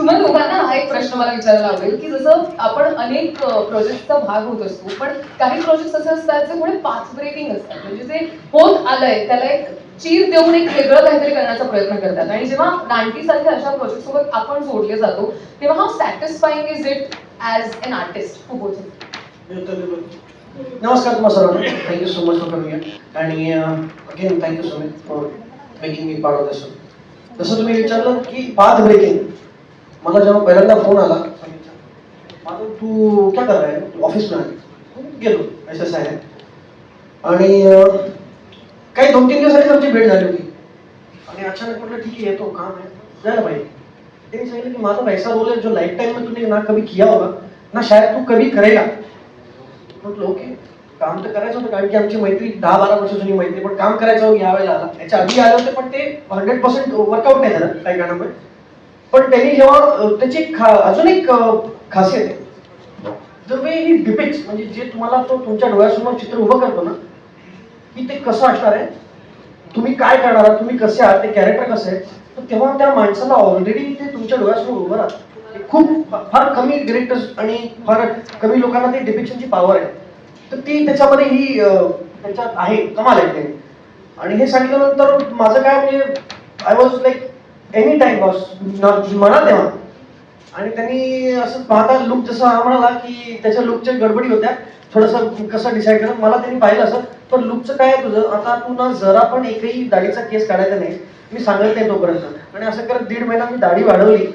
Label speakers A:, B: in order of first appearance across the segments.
A: तुम्हाला दोघांना हा एक प्रश्न मला विचारायला आवडेल की जसं आपण अनेक प्रोजेक्टचा भाग होत असतो पण काही प्रोजेक्ट असे असतात जे थोडे पाच ब्रेकिंग असतात. म्हणजे जे होत आलंय त्याला एक चीर देऊन एक वेगळं काहीतरी करण्याचा प्रयत्न करतात. आणि जेव्हा नाईन्टी सारख्या अशा प्रोजेक्ट सोबत आपण जोडले जातो तेव्हा हा satisfying is it as an artist खूप होतं.
B: नमस्कार तुम्हा सर्वांना. Thank you so much for coming आणि again thank you so much for making me part of this जसं तुम्ही विचारलं की पाथ ब्रेकिंग मला जेव्हा पहिल्यांदा फोन आला माझं तू काय कर तू ऑफिस में गेलो एस एस आहे आणि काही दोन तीन दिवसांनीच आमची भेट झाली होती. आणि अचानक म्हटलं ठीक आहे येतो काम आहे. जायला पाहिजे त्यांनी सांगितलं की माझा पैसा रोल आहे जो लाईफ टाईम में तूने ना कभी किया होगा ना शायद तू कभी करेगा. म्हटलं ओके काम तर करायचं होतं कारण की आमची मैत्री दहा बारा वर्ष जुनी मैत्री पण काम करायचं या यावेळेला आला. याच्या आधी आलं होते पण ते हंड्रेड पर्सेंट वर्कआउट नाही झालं काही कारणामुळे पण त्यांनी जेव्हा त्याची खा अजून एक खासियत आहे. द वे ही डिपिक्स म्हणजे जे तुम्हाला तो तुमच्या डोळ्यासमोर चित्र उभं करतो ना की ते कसं असणार आहे तुम्ही काय करणार आहात तुम्ही कसे आहात ते कॅरेक्टर कसं आहे तर तेव्हा त्या माणसाला ऑलरेडी ते तुमच्या डोळ्यासमोर उभं राहतं. खूप फार कमी डिरेक्टर्स आणि फार कमी लोकांना ते डिपिक्शनची पॉवर आहे. तर ती त्याच्यामध्ये ही त्याच्यात आहे कमाल आहे ते. आणि हे सांगितल्यानंतर माझं काय म्हणजे I was like any time boss म्हणा तेव्हा आणि त्यांनी असं पाहता लुक जसं म्हणाला की त्याच्या लुकच्या गडबडी होत्या. थोडंसं कसं डिसाईड करा मला त्यांनी पाहिलं असं. पण लुकचं काय आहे तुझं? आता तू ना जरा पण एकही दाढीचा केस काढायचा नाही. मी सांगत नाही तोपर्यंत. आणि असं करत दीड महिना मी दाढी वाढवली.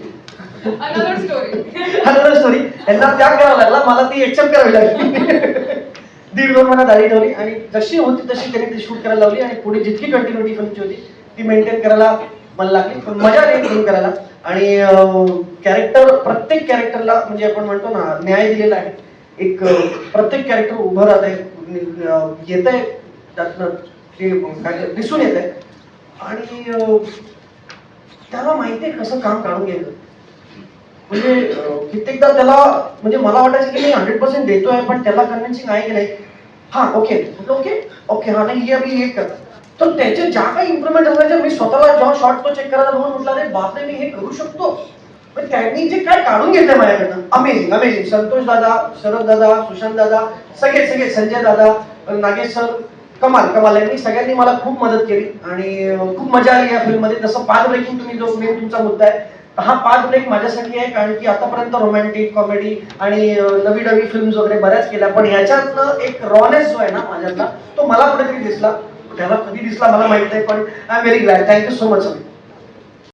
A: स्टोरी
B: यांना त्याग करावा लागला. मला ती एक्सेप्ट करावी लागली. दीड दोन महिना दाढी ठेवली. आणि जशी होती तशी त्यांनी ती शूट करायला लावली. आणि पुढे जितकी कंटिन्युटी फिल्मची होती ती मेंटेन करायला मला लागली. पण मजा आली फिल्म करायला. आणि कॅरेक्टर प्रत्येक कॅरेक्टरला म्हणजे आपण म्हणतो ना न्याय दिलेला आहे. एक प्रत्येक कॅरेक्टर उभं राहत आहे येत आहे त्यातनं ते काय दिसून येत आहे आणि त्याला माहिती आहे कसं काम काढून घ्यायचं. म्हणजे कित्येकदा त्याला म्हणजे मला वाटायचं की मी हंड्रेड पर्सेंट देतोय पण त्याला कन्व्हिन्सिंग आहे की नाही? हा ओके ओके ओके हा नाही हे अभि हे कर तर त्याचे ज्या काही इम्प्रुव्हमेंट असायच्या मी स्वतःला जेव्हा शॉर्ट तो चेक करायला म्हणून म्हटलं अरे बापरे मी हे करू शकतो. पण त्यांनी जे काय काढून घेतलंय माझ्याकडनं अमेझिंग अमेझिंग संतोष दादा शरद दादा सुशांत दादा सगळे सगळे संजय दादा नागेश सर कमाल कमाल. यांनी सगळ्यांनी मला खूप मदत केली आणि खूप मजा आली या फिल्ममध्ये तसं पाच ब्रेकिंग तुम्ही जो मेन तुमचा मुद्दा आहे हा पाच ब्रेक माझ्यासाठी आहे कारण की आतापर्यंत रोमॅन्टिक कॉमेडी आणि नवी नवी फिल्म्स वगैरे बऱ्याच केल्या. पण ह्याच्यातनं एक रॉनेस जो आहे ना माझ्यातला तो मला कुठेतरी दिसला. त्याला कधी दिसला मला माहीत नाही पण I am very glad thank you so much